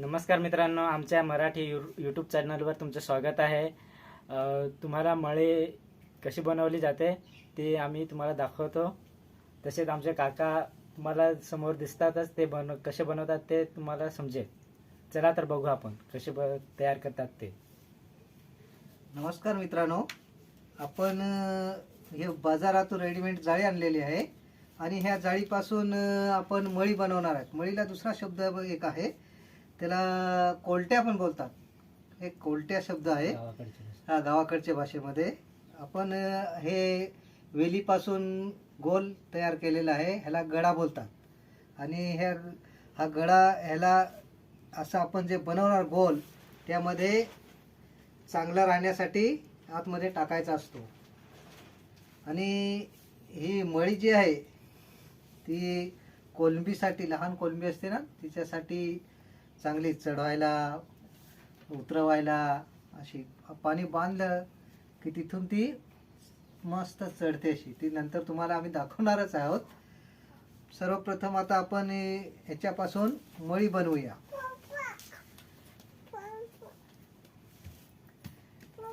नमस्कार मित्रांनो आमच्या मराठी यू यूट्यूब चॅनलवर तुमचं स्वागत आहे. तुम्हाला मळे कशी बनवली जाते ते आम्ही तुम्हाला दाखवतो. तसेच आमचे काका तुम्हाला समोर दिसतातच ते बन कसे बनवतात ते तुम्हाला समजेल. चला तर बघू आपण कसे ब तयार करतात ते. नमस्कार मित्रांनो आपण हे बाजारातून रेडीमेड जाळी आणलेली आहे. आणि ह्या जाळीपासून आपण मळी बनवणार आहे मळीला दुसरा शब्द एक आहे त्याला कोलट्या पण बोलतात. एक कोलट्या शब्द आहे. हा गावाकडच्या भाषेमध्ये. आपण हे वेलीपासून गोल तयार केलेला आहे ह्याला गडा बोलतात. आणि ह्या हा गडा ह्याला असं आपण जे बनवणार गोल त्यामध्ये चांगला राहण्यासाठी आतमध्ये टाकायचा असतो. आणि ही मळी जी आहे ती कोलंबीसाठी लहान कोलंबी असते ना तिच्यासाठी चांगली चढवायला उतरवायला अशी पाणी बांधलं की तिथून ती मस्त चढते अशी. ती नंतर तुम्हाला आम्ही दाखवणारच आहोत. सर्वप्रथम आता आपण याच्यापासून ह्याच्यापासून मळी बनवूया.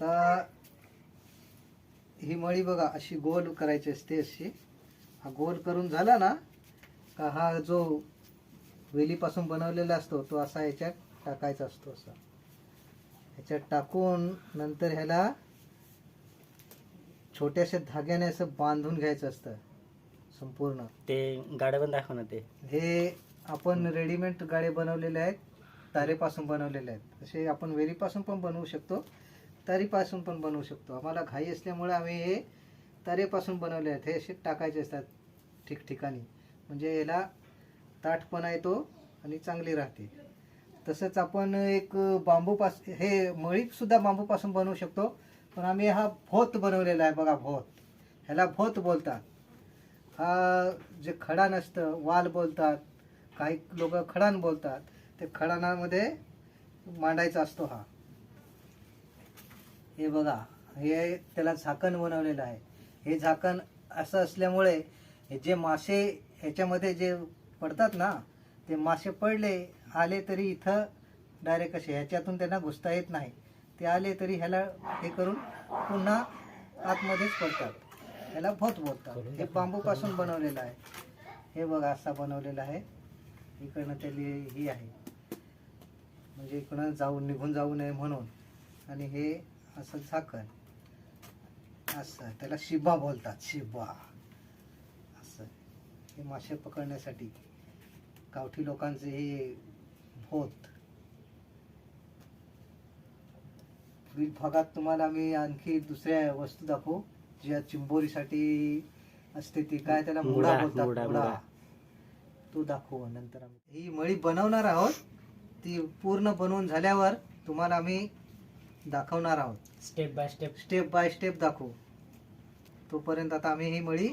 तर ही मळी बघा अशी गोल करायची असते अशी. हा गोल करून झाला ना का हा जो वेलीपासून बनवलेला असतो तो असा ह्याच्यात टाकायचा असतो असा. ह्याच्यात टाकून नंतर ह्याला छोट्याशा धाग्याने असं बांधून घ्यायचं असतं संपूर्ण. ते गाड्या पण दाखव ना ते. हे आपण रेडीमेड गाडे बनवलेले आहेत तारेपासून बनवलेले आहेत. तसे आपण वेलीपासून पण बनवू शकतो तारीपासून पण बनवू शकतो. आम्हाला घाई असल्यामुळे आम्ही हे तारेपासून बनवले आहेत हे असे टाकायचे असतात ठिकठिकाणी. म्हणजे याला ताठपणा येतो आणि चांगली राहते. तसंच आपण एक बांबूपास हे मळीसुद्धा बांबूपासून बनवू शकतो. पण आम्ही हा भोत बनवलेला आहे बघा भोत. ह्याला भोत बोलतात. हा जे खडा नसतं वाल बोलतात काही लोक खडान बोलतात. ते खडानामध्ये मांडायचा असतो हा. हे बघा हे त्याला झाकण बनवलेलं आहे. हे झाकण असं असल्यामुळे हे जे मासे ह्याच्यामध्ये जे पडतात ना ते मासे पडले आले तरी इथं डायरेक्ट असे ह्याच्यातून त्यांना घुसता येत नाही. ते आले तरी ह्याला हे करून पुन्हा आतमध्येच पडतात. ह्याला भोत बोलतात हे बांबूपासून बनवलेलं आहे. हे बघा असा बनवलेला आहे. इकडनं त्याली ही आहे. म्हणजे इकडं जाऊन निघून जाऊ नये म्हणून. आणि हे असं झाकण. असं त्याला शिबा बोलतात. शिबा. असं. हे मासे पकडण्यासाठी. गावठी लोकांचे हे भोत. बीड भागात तुम्हाला आम्ही आणखी दुसऱ्या वस्तू दाखवू ज्या चिंबोरीसाठी असते ती. काय त्याला मुडा मुडा, बोलतात. तो दाखवू नंतर आम्ही. ही मळी बनवणार आहोत. ती पूर्ण बनवून झाल्यावर तुम्हाला आम्ही दाखवणार आहोत. Step by step step by step दाखवू. तोपर्यंत आता आम्ही ही मळी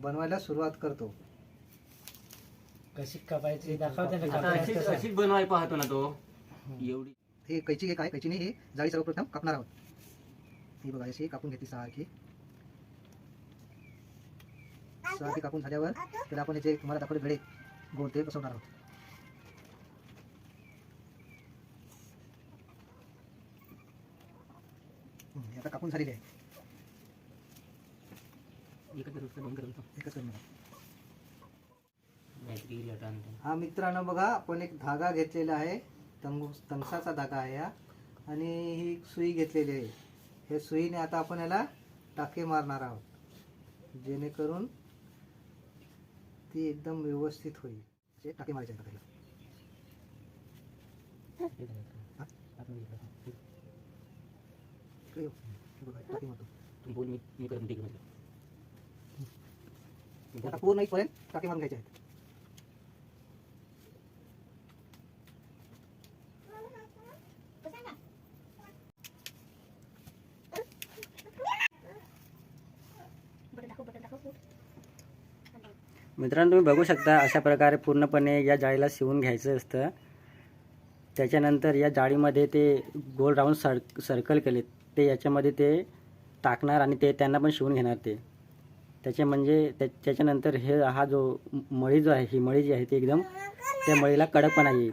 बनवायला सुरुवात करतो. कशी कापायची दाखवते ना आता कापायचं अशीच कसं? अशीच बनवाय पाहतो ना तो. एवढी हे कैची घे काय? कैचीने हे जाळी सर्वप्रथम कापणार आहोत. ही बघा अशी कापून घेतली सहारखी सहारखी कापून झाल्यावर त्याला आपण याचे तुम्हाला दाखवले घडे गोल ते बसवणार आहोत. हम्म, हे आता कापून झालेली आहे. करतो एकच आहोत. हा मित्रांनो बघा आपण एक धागा घेतलेला आहे. तंगू तंगसाचा धागा आहे हा. आणि ही सुई घेतलेली आहे. हे सुईने आता आपण याला टाके मारणार आहोत. जेणेकरून ती एकदम व्यवस्थित होईल. टाके मारायचे पूर्ण इथपर्यंत टाके मारून घ्यायचे आहेत. मित्रांनो तुम्ही बघू शकता अशा प्रकारे पूर्णपणे या जाळीला शिवून घ्यायचं असतं. त्याच्यानंतर या जाळीमध्ये ते गोल राऊंड सर सर्कल केले ते याच्यामध्ये ते टाकणार आणि ते त्यांना पण शिवून घेणार ते. त्याचे म्हणजे त्या त्याच्यानंतर हे हा जो मळी जो आहे ही मळी जी आहे ती एकदम त्या मळीला कडकपणा येईल.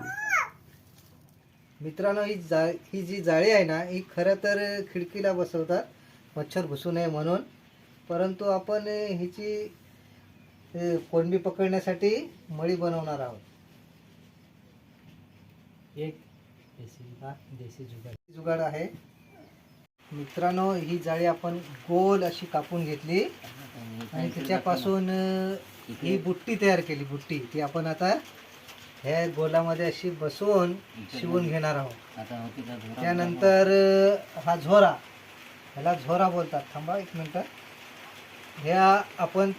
मित्रांनो ही जा ही जी जाळी आहे ना ही खरं तर खिडकीला बसवतात. मच्छर घुसू नये म्हणून. परंतु आपण हिची अ, कोंबडी पकडण्यासाठी मळी बनवणार आहोत. एक देशी हा जुगाड. जुगाड आहे. मित्रांनो ही जाळी आपण गोल अशी कापून घेतली आणि त्याच्यापासून ही बुट्टी तयार केली बुट्टी. ती आपण आता ह्या गोलामध्ये अशी बसवून शिवून घेणार आहोत. त्यानंतर अ, हा झोरा. ह्याला झोरा बोलतात. थांबा एक मिनटं. ह्या आपण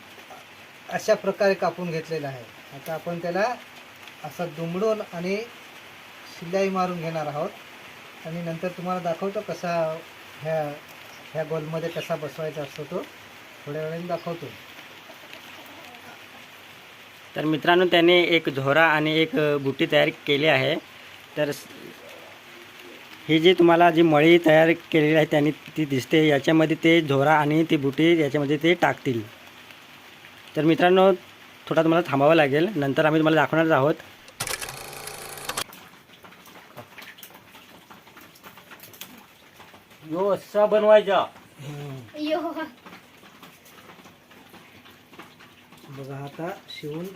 अशा प्रकारे कापून घेतलेला आहे. आता आपण त्याला असं दुमडून आणि शिलाई मारून घेणार आहोत. आणि नंतर तुम्हाला दाखवतो कसा ह्या ह्या गोलमध्ये कसा बसवायचा असतो तो. थोड्या वेळाने दाखवतो. तर मित्रांनो त्याने एक झोरा आणि एक बुटी तयार केली आहे. तर ही जी तुम्हाला जी मळी तयार केलेली आहे त्यांनी ती दिसते. याच्यामध्ये ते झोरा आणि ती बुटी याच्यामध्ये ते टाकतील. तर मित्रांनो थोडा तुम्हाला थांबावं लागेल. नंतर आम्ही तुम्हाला दाखवणार आहोत. यो असा बनवायचा. यो. बघा आता शिवून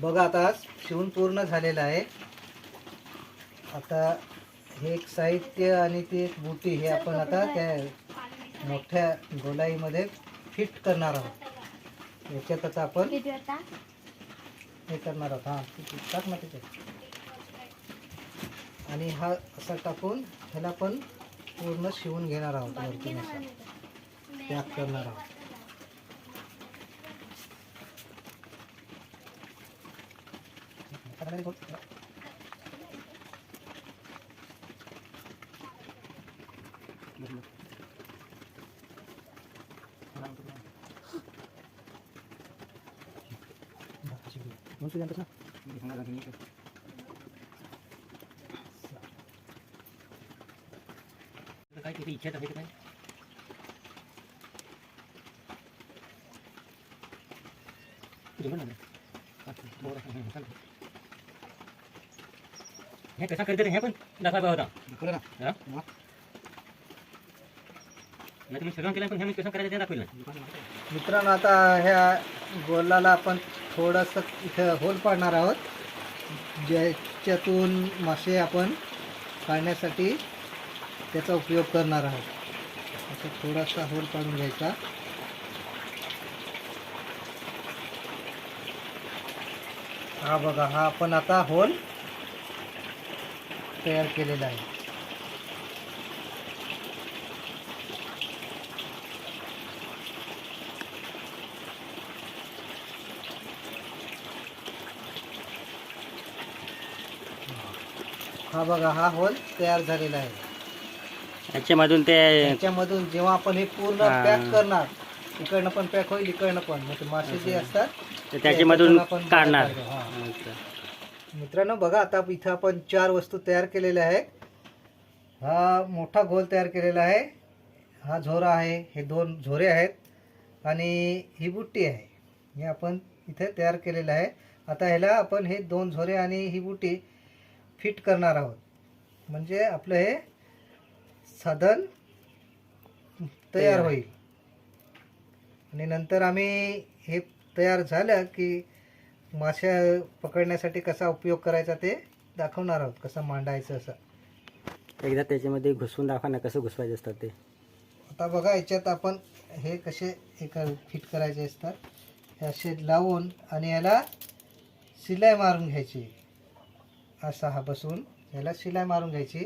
बघा आता शिवून पूर्ण झालेलं आहे. आता हे एक साहित्य आणि ती एक बुटी हे आपण आता त्या मोठ्या गोलाईमध्ये फिट करणार आहोत. याच्यात आता आपण किती हे करणार आहोत. हां. टाक ना त्याच्यात आणि हा असा टाकून ह्याला पण पूर्ण शिवून घेणार आहोत वरतून असा. पॅक करणार आहोत. काय किती इच्छा आहे काय हे कसा करते रे हे पण दाखवायला होता हा? नाही तुम्ही सगळं केलं पण हे मी कसं करायचं ते दाखवलं मित्रांनो आता ह्या गोलाला आपण थोडंसं इथं होल पाडणार आहोत. ज्याच्यातून मासे आपण काढण्यासाठी त्याचा उपयोग करणार आहोत. असं थोडासा होल पाडून घ्यायचा. हा बघा हा आपण आता होल तयार केलेला आहे. हा बघा हा होल तयार झालेला आहे. याच्यामधून ते त्याच्यामधून जेव्हा आपण हे पूर्ण हा. पॅक करणार इकडनं पण पॅक होईल इकडनं पण. म्हणजे मासे जे असतात ते त्याच्यामधून आपण काढणार. बाहेर हा. मित्रांनो बघा आता इथं आपण चार वस्तू तयार केलेल्या आहेत. हा मोठा गोल तयार केलेला आहे. हा झोरा आहे हे दोन झोरे आहेत आणि ही बुट्टी आहे. हे आपण इथे तयार केलेलं आहे. आता ह्याला आपण हे दोन झोरे आणि ही बुट्टी फिट करणार आहोत. म्हणजे आपलं हे साधन तयार. होईल. आणि नंतर आम्ही हे तयार झालं की मासे पकडण्यासाठी कसा उपयोग करायचा ते दाखवणार आहोत कसं मांडायचं असं. एकदा त्याच्यामध्ये घुसवून दाखवा ना कसं घुसवायचं असतात ते. आता बघा याच्यात आपण हे कसे एका फिट करायचे असतात. हे असे लावून आणि याला शिलाई मारून घ्यायची. असा हा बसून याला शिलाई मारून घ्यायची.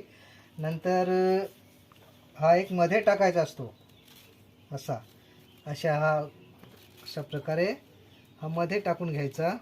नंतर हा एक मध्ये टाकायचा असतो. असा. अशा हा अशा प्रकारे हा मध्ये टाकून घ्यायचा.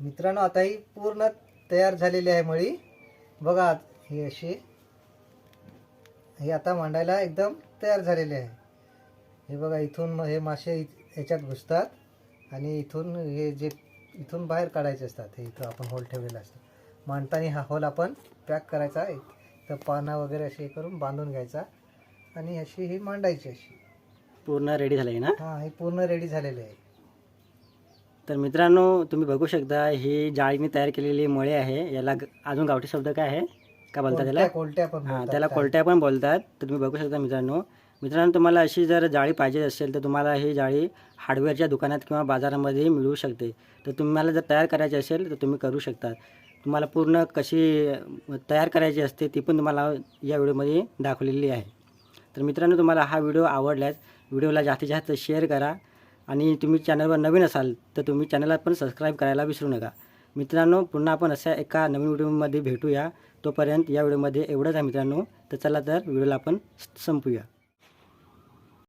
मित्रांनो आता ही पूर्ण तयार झालेली आहे मळी. बघा ही अशी. ही आता मांडायला एकदम तयार झालेली आहे. हे बघा इथून हे मासे याच्यात घुसतात आणि इथून हे जे इथून बाहेर काढायचे असतात. हे इथं आपण होल ठेवलेला असतो. मांडताना हा होल आपण पॅक करायचा. तर पाना वगैरे असे करून बांधून घ्यायचा. आणि अशी ही मांडायची अशी. पूर्ण रेडी झालं ना? हा हे पूर्ण रेडी झालेले आहे. तर मित्रांनो तुम्ही बघू शकता ही जाळीने तयार केलेली मळे आहे. याला अजून गावठी शब्द काय आहे? का बोलतात त्याला? कोलट्या पण हां त्याला. कोलट्या पण बोलतात. तर तुम्ही बघू शकता मित्रांनो. मित्रांनो तुम्हाला अशी जर जाळी पाहिजे असेल तर तुम्हाला ही जाळी हार्डवेअरच्या दुकानात किंवा बाजारामध्ये मिळू शकते. तर तुम्हाला जर तयार करायची असेल तर तुम्ही करू शकता. तुम्हाला पूर्ण कशी तयार करायची असते ती पण तुम्हाला या व्हिडिओमध्ये दाखवलेली आहे. तर मित्रांनो तुम्हाला हा व्हिडिओ आवडल्यास व्हिडिओला जास्तीत जास्त शेअर करा. आणि तुम्ही चॅनलवर नवीन असाल तर तुम्ही चॅनलला पण सबस्क्राईब करायला विसरू नका. मित्रांनो पुन्हा आपण अशा एका नवीन व्हिडिओमध्ये भेटूया. तोपर्यंत या व्हिडिओमध्ये एवढंच आहे मित्रांनो. तर चला तर व्हिडिओला आपण संपूया.